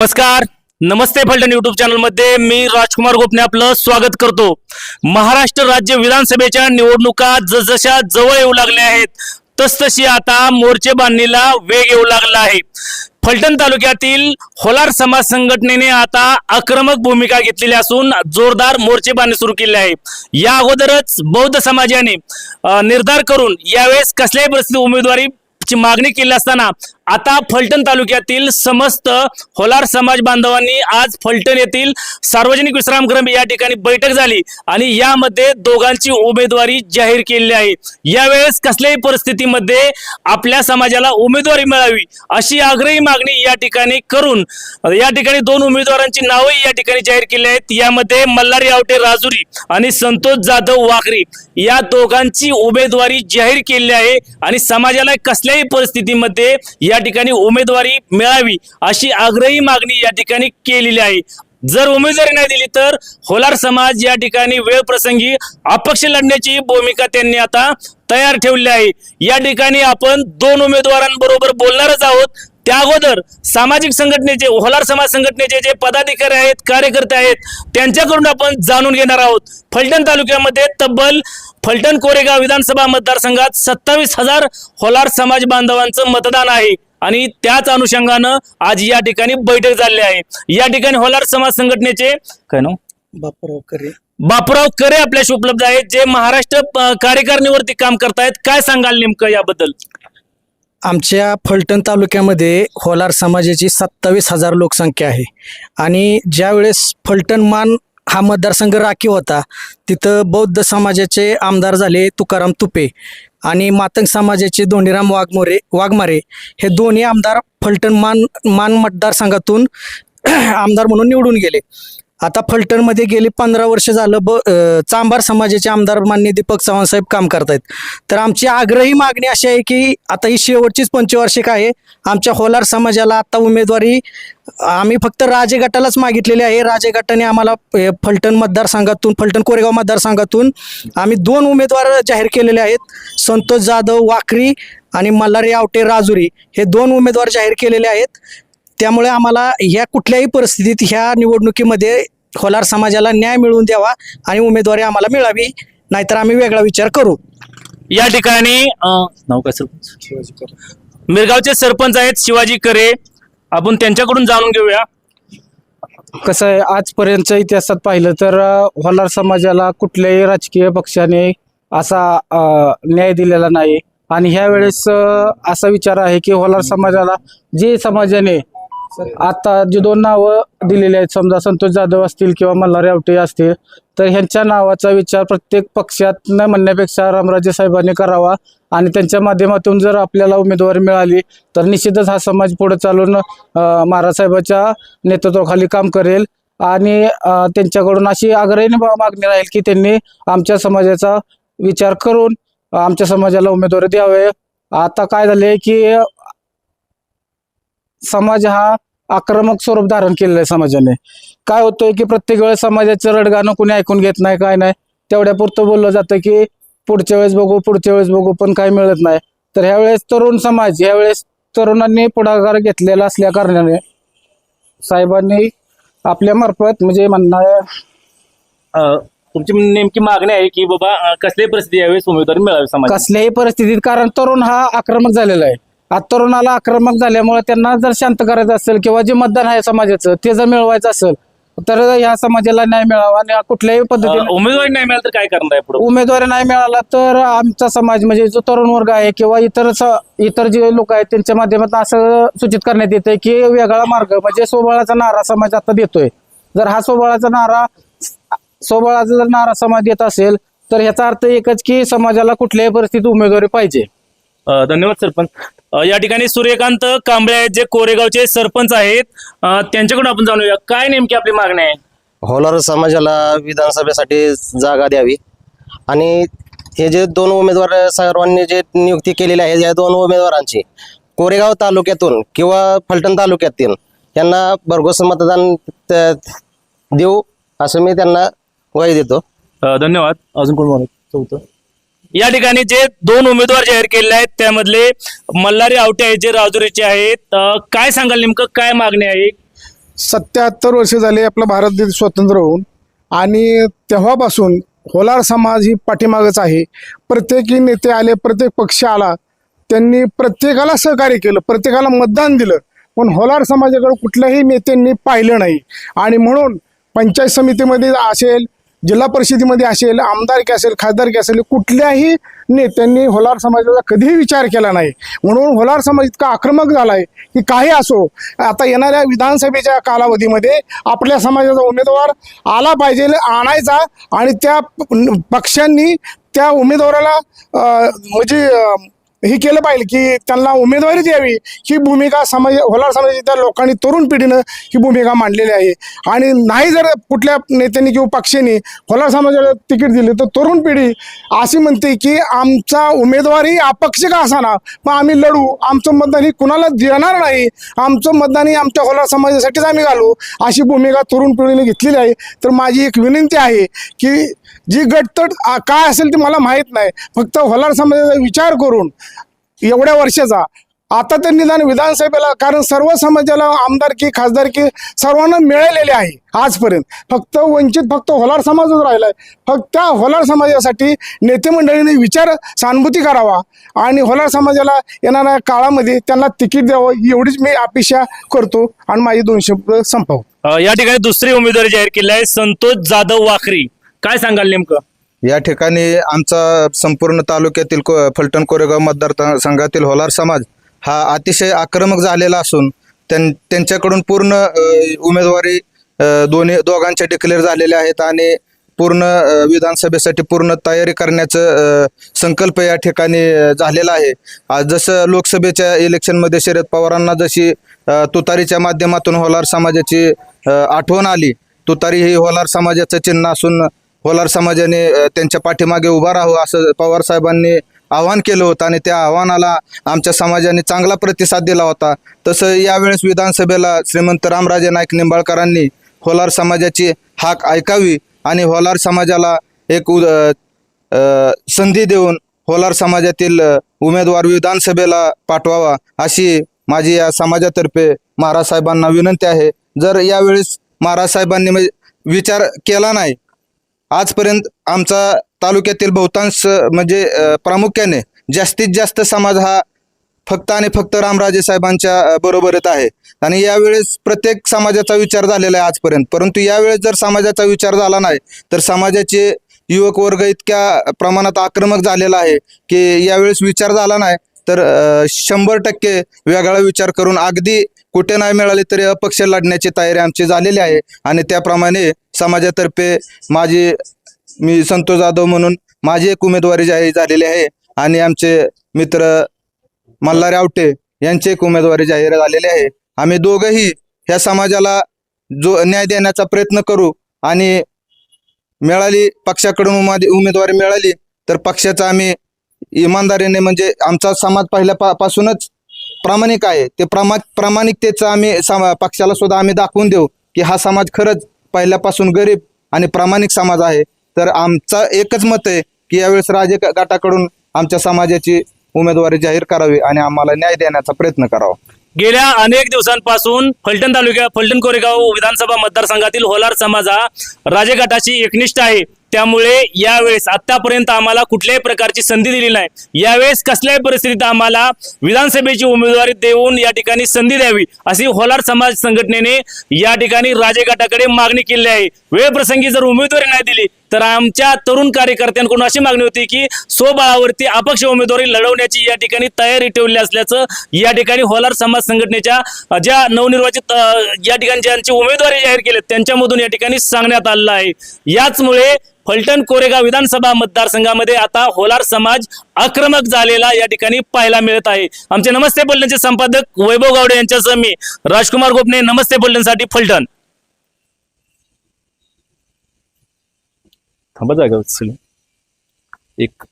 नमस्कार. नमस्ते फलटण युट्यूब चॅनलमध्ये मी राजकुमार गोपने आपलं स्वागत करतो. महाराष्ट्र राज्य विधानसभेच्या निवडणुका जसजशा जवळ येऊ लागल्या आहेत तसतशी आता मोर्चे बांधणीला वेग येऊ लागला आहे. फलटण तालुक्यातील होलार समाज संघटनेने आता आक्रमक भूमिका घेतलेली असून जोरदार मोर्चे बांधणी सुरू केले आहे. या अगोदरच बौद्ध समाजाने निर्धार करून यावेळेस कसल्याही परिस्थिती उमेदवारी ची मागणी केली असताना आता फलटण तालुक्यातील समस्त होलार समाज बांधवांनी आज फलटण येथील सार्वजनिक विश्रामगृह या ठिकाणी बैठक झाली आणि यामध्ये दोघांची उमेदवारी जाहीर केलेली आहे. यावेळेस कसल्याही परिस्थितीमध्ये आपल्या समाजाला उमेदवारी मिळावी अशी आग्रही मागणी या ठिकाणी करून या ठिकाणी दोन उमेदवारांची नावही या ठिकाणी जाहीर केली आहेत. यामध्ये मल्हारी आवटे राजुरी आणि संतोष जाधव वाकरी या दोघांची उमेदवारी जाहीर केली आहे आणि समाजाला कसल्याही परिस्थितीमध्ये या या ठिकाणी उमेदवारी मिळावी अशी आग्रही मागणी या ठिकाणी केलेली आहे. जर उमेदवारी नाही दिली तर होलार समाज या ठिकाणी वेळ प्रसंगी अपक्ष लढण्याची भूमिका त्यांनी आता तयार ठेवली आहे. या ठिकाणी आपण दोन उमेदवारांबरोबर बोलणारच आहोत. त्या अगोदर सामाजिक संघटनेचे होलार समाज संघटनेचे जे पदाधिकारी आहेत कार्यकर्ते आहेत त्यांच्याकडून आपण जाणून घेणार आहोत. फलटण तालुक्यामध्ये तब्बल फलटण कोरेगाव विधानसभा मतदारसंघात सत्तावीस हजार होलार समाज बांधवांचं मतदान आहे. आणि त्याच अनुषंगानं आज या ठिकाणी बैठक झाली आहे. या ठिकाणी होलार समाज संघटनेचे काय नाव? बापराव करे बापूराव करे आपल्याशी उपलब्ध आहेत जे महाराष्ट्र कार्यकारिणीवरती काम करतायत. काय सांगाल नेमकं याबद्दल? आमच्या फलटण तालुक्यामध्ये होलार समाजाची सत्तावीस हजार लोकसंख्या आहे. आणि ज्यावेळेस फलटण मान हा मतदारसंघ राखीव होता तिथं बौद्ध समाजाचे आमदार झाले तुकाराम तुपे. आणि मातंग समाजाचे धोंडीराम वाघमोरे वाघमारे हे दोन्ही आमदार फलटण मान मान मतदारसंघातून आमदार म्हणून निवडून गेले. आता फलटणमध्ये गेली पंधरा वर्ष झालं ब अ, चांभार समाजाचे आमदार मान्य दीपक चव्हाण साहेब काम करतायत. तर आमची आग्रही मागणी अशी आहे की आता ही शेवटचीच पंचवार्षिक आहे. आमच्या होलार समाजाला आता उमेदवारी आम्ही फक्त राजे गटालाच मागितलेली आहे. राजे गटाने आम्हाला अ, फलटण मतदारसंघातून फलटण कोरेगाव मतदारसंघातून आम्ही दोन उमेदवार जाहीर केलेले आहेत. संतोष जाधव वाकरी आणि मल्हारी आवटे राजुरी हे दोन उमेदवार जाहीर केलेले आहेत. त्यामुळे आम्हाला ह्या कुठल्याही परिस्थितीत ह्या निवडणुकीमध्ये होलार समाजाला न्याय मिळवून द्यावा आणि उमेदवारी आम्हाला मिळावी नाहीतर आम्ही वेगळा विचार करू. या ठिकाणी अं, नाव काय सरपंच? मिरगावचे सरपंच आहेत शिवाजी करे. आपण त्यांच्याकडून जाणून घेऊया. कसं आहे आजपर्यंतच्या इतिहासात पाहिलं तर होलार समाजाला कुठल्याही राजकीय पक्षाने असा न्याय दिलेला नाही. आणि ह्या वेळेस असा विचार आहे की होलार समाजाला जे समाजाने आता जी दोन नावं दिलेली आहेत समजा संतोष जाधव असतील किंवा मल्हार यावटे असतील तर ह्यांच्या नावाचा विचार प्रत्येक पक्षात न म्हणण्यापेक्षा रामराजे साहेबांनी करावा आणि त्यांच्या माध्यमातून जर आपल्याला उमेदवारी मिळाली तर निश्चितच हा समाज पुढे चालून महाराज साहेबाच्या नेतृत्वाखाली काम करेल. आणि त्यांच्याकडून अशी आग्रहीने मागणी राहील की त्यांनी आमच्या समाजाचा विचार करून आमच्या समाजाला उमेदवारी द्यावे. आता काय झाले की समाज हा आक्रमक स्वरूप धारण केलेलं आहे समाजाने. काय होतंय की प्रत्येक वेळेस समाजाचं रडगाणं कोणी ऐकून घेत नाही काय नाही. तेवढ्या पुरतं बोललं जातं की पुढच्या वेळेस बघू पुढच्या वेळेस बघू पण काही मिळत नाही. तर ह्या वेळेस तरुण समाज ह्या वेळेस तरुणांनी पुढाकार घेतलेला असल्या कारणाने साहेबांनी आपल्या मार्फत म्हणजे म्हणणं अं, तुमची नेमकी मागणी आहे की बाबा कसल्याही परिस्थिती यावेळेस उमेदवारी मिळावी समाज कसल्याही परिस्थितीत कारण तरुण हा आक्रमक झालेला आहे. आज तरुणाला आक्रमक झाल्यामुळे त्यांना जर शांत करायचं असेल किंवा जे मतदान आहे समाजाचं ते जर मिळवायचं असेल तर ह्या समाजाला न्याय मिळावा आणि कुठल्याही पद्धतीने उमेदवारी नाही मिळाली तर काय करणार आहे पुढे? उमेदवारी नाही मिळाला तर आमचा समाज म्हणजे जो तरुण वर्ग आहे किंवा इतर स- इतर जे लोक आहेत त्यांच्या माध्यमातून असं सूचित करण्यात येते की वेगळा मार्ग म्हणजे सोबळाचा नारा समाज आता देतोय. जर हा सोबळाचा नारा सोबळाचा जर नारा समाज देत असेल तर ह्याचा अर्थ एकच की समाजाला कुठल्याही परिस्थितीत उमेदवारी पाहिजे. अ, धन्यवाद सरपंच. या ठिकाणी सूर्यकांत कांबळे आहेत जे कोरेगावचे सरपंच आहेत. अ, त्यांच्याकडून आपण जाणूया काय नेमकी आपली मागणी आहे? होलार समाजाला विधानसभेसाठी जागा द्यावी. आणि हे जे दोन उमेदवार सर्वांनी जे नियुक्ती केलेली आहे या दोन उमेदवारांची कोरेगाव तालुक्यातून किंवा फलटण तालुक्यातील यांना भरघोस मतदान त- देऊ असं मी त्यांना ग्वाही देतो. अ, धन्यवाद. अजून कोण बोलत चौथं? या ठिकाणी जे दोन उमेदवार जाहीर केलेले आहेत त्यामधले मल्हारी आवटे आहेत जे राजुरीचे आहेत. काय सांगाल नेमकं? काय मागणी आहे? सत्याहत्तर वर्ष झाले आपला भारत देश स्वतंत्र होऊन आणि तेव्हापासून होलार समाज ही पाठीमागच आहे. प्रत्येकी नेते आले प्रत्येक पक्ष आला त्यांनी प्रत्येकाला सहकार्य केलं प्रत्येकाला मतदान दिलं. पण होलार समाजाकडे कुठल्याही नेत्यांनी पाहिलं नाही. आणि म्हणून पंचायत समितीमध्ये असेल जिल्हा परिषदेमध्ये असेल आमदारकी असेल खासदारकी असेल कुठल्याही नेत्यांनी होलार समाजाचा कधीही विचार केला नाही. म्हणून होलार समाज इतका आक्रमक झाला आहे की काही असो आता येणाऱ्या विधानसभेच्या कालावधीमध्ये आपल्या समाजाचा उमेदवार आला पाहिजे आणायचा आणि त्या पक्षांनी त्या उमेदवाराला म्हणजे हे केलं पाहिजे की त्यांना उमेदवारी द्यावी ही भूमिका समाज होलार समाजाच्या लोकांनी तरुण पिढीनं ही भूमिका मांडलेली आहे. आणि नाही जर कुठल्या नेत्यांनी किंवा पक्षाने होलार समाजाला तिकीट दिले तर तरुण पिढी अशी म्हणते की आमचा उमेदवारी अपक्ष का असाना? मग आम्ही लढू. आमचं मतदान ही कुणाला देणार नाही? आमचं मतदान ही आमच्या होलार समाजासाठीच आम्ही घालू अशी भूमिका तरुण पिढीने घेतलेली आहे. तर माझी एक विनंती आहे की जी गटतट काय असेल ती मला माहीत नाही. फक्त होलार समाजाचा विचार करून एवढ्या वर्षाचा. आता तर निदान विधानसभेला कारण सर्व समाजाला आमदारकी खासदारकी सर्वांना मिळालेले आहे आजपर्यंत. फक्त वंचित फक्त होलार समाजच राहिलाय. फक्त होलार समाजासाठी नेते मंडळीने विचार सहानुभूती करावा आणि होलार समाजाला येणाऱ्या काळामध्ये त्यांना तिकीट द्यावं एवढीच मी अपेक्षा करतो आणि माझी दोनशे शब्द या ठिकाणी दुसरी उमेदवारी जाहीर केली आहे संतोष जाधव वाखरी काय सांगाल नेमकं? या ठिकाणी आमचा संपूर्ण तालुक्यातील को- फलटण कोरेगाव मतदारसंघातील होलार समाज हा अतिशय आक्रमक झालेला असून त्यां त्यांच्याकडून पूर्ण अ, उमेदवारी अ, दोन्ही दोघांच्या डिक्लेअर झालेल्या आहेत आणि पूर्ण अ, विधानसभेसाठी पूर्ण तयारी करण्याचं अ, संकल्प या ठिकाणी अ, झालेला आहे. आज जसं लोकसभेच्या इलेक्शनमध्ये शरद पवारांना जशी अ, तुतारीच्या माध्यमातून होलार समाजाची अ, आठवण आली तुतारी ही होलार समाजाचं चिन्ह असून होलार समाजाने त्यांच्या पाठीमागे उभा राहू असं पवार साहेबांनी आव्हान केलं होतं आणि त्या आव्हानाला आमच्या समाजाने चांगला प्रतिसाद दिला होता. तसं यावेळेस विधानसभेला श्रीमंत रामराजे नाईक निंबाळकरांनी होलार समाजाची हाक ऐकावी आणि होलार समाजाला एक उद- संधी देऊन होलार समाजातील उमेदवार विधानसभेला पाठवावा अशी माझी या समाजातर्फे महाराज साहेबांना विनंती आहे. जर यावेळेस महाराज साहेबांनी म्हणजे विचार केला नाही आजपर्यंत आमचा तालुक्यातील बहुतांश म्हणजे प्रामुख्याने जास्तीत जास्त समाज हा फक्त आणि फक्त रामराजे साहेबांच्या बरोबरच बरोबरीत आहे. आणि यावेळेस प्रत्येक समाजाचा विचार झालेला आहे आजपर्यंत. परंतु यावेळेस जर समाजाचा विचार झाला नाही तर समाजाचे युवक वर्ग इतक्या प्रमाणात आक्रमक झालेला आहे की यावेळेस विचार झाला नाही तर शंभर टक्के वेगळा विचार करून अगदी कुठे नाही मिळाले तरी अपक्ष लढण्याची तयारी आमची झालेली आहे. आणि त्याप्रमाणे समाजातर्फे माझी मी संतोष जाधव म्हणून माझी एक उमेदवारी जाहीर झालेली आहे. आणि आमचे मित्र मल्हार आवटे यांची एक उमेदवारी जाहीर झालेली आहे. आम्ही दोघंही ह्या समाजाला जो न्याय देण्याचा प्रयत्न करू आणि मिळाली पक्षाकडून उमाद- उमेदवारी मिळाली तर पक्षाचा आम्ही इमानदारीने म्हणजे आमचा समाज पहिल्या पा- प्रामाणिक आहे. ते प्रमा प्रामाणिकतेचं आम्ही समा पक्षाला सुद्धा आम्ही दाखवून देऊ की हा समाज खरंच पहिल्यापासून गरीब आणि प्रामाणिक समाज आहे. तर आमचा एकच मत आहे की यावेळेस राजे गटाकडून आमच्या समाजाची उमेदवारी जाहीर करावी आणि आम्हाला न्याय देण्याचा प्रयत्न करावा. गेल्या अनेक दिवसांपासून फलटण तालुक्या फलटण कोरेगाव विधानसभा मतदारसंघातील होलार समाज हा राजगटाशी एकनिष्ठ आहे. त्यामुळे यावेळेस आतापर्यंत आम्हाला कुठल्याही प्रकारची संधी दिली नाही. यावेळेस कसल्याही परिस्थितीत आम्हाला विधानसभेची उमेदवारी देऊन या ठिकाणी संधी द्यावी अशी होलार समाज संघटनेने या ठिकाणी राजेगटाकडे मागणी केली आहे. वेळ प्रसंगी जर उमेदवारी नाही दिली तर आमच्या तरुण कार्यकर्त्यांकडून अशी मागणी होती की स्वबळावरती अपक्ष उमेदवारी लढवण्याची या ठिकाणी तयारी ठेवली असल्याचं या ठिकाणी होलार समाज संघटनेच्या ज्या नवनिर्वाचित या ठिकाणी ज्यांची उमेदवारी जाहीर केली त्यांच्यामधून या ठिकाणी सांगण्यात आलेलं आहे. याचमुळे फलटण कोरेगाव विधानसभा मतदारसंघामध्ये आता होलार समाज आक्रमक झालेला या ठिकाणी पाहायला मिळत आहे. आमचे नमस्ते फलटणचे संपादक वैभव गावडे यांच्यासह मी राजकुमार गोपने नमस्ते फलटणसाठी फलटण. थांबा जागा एक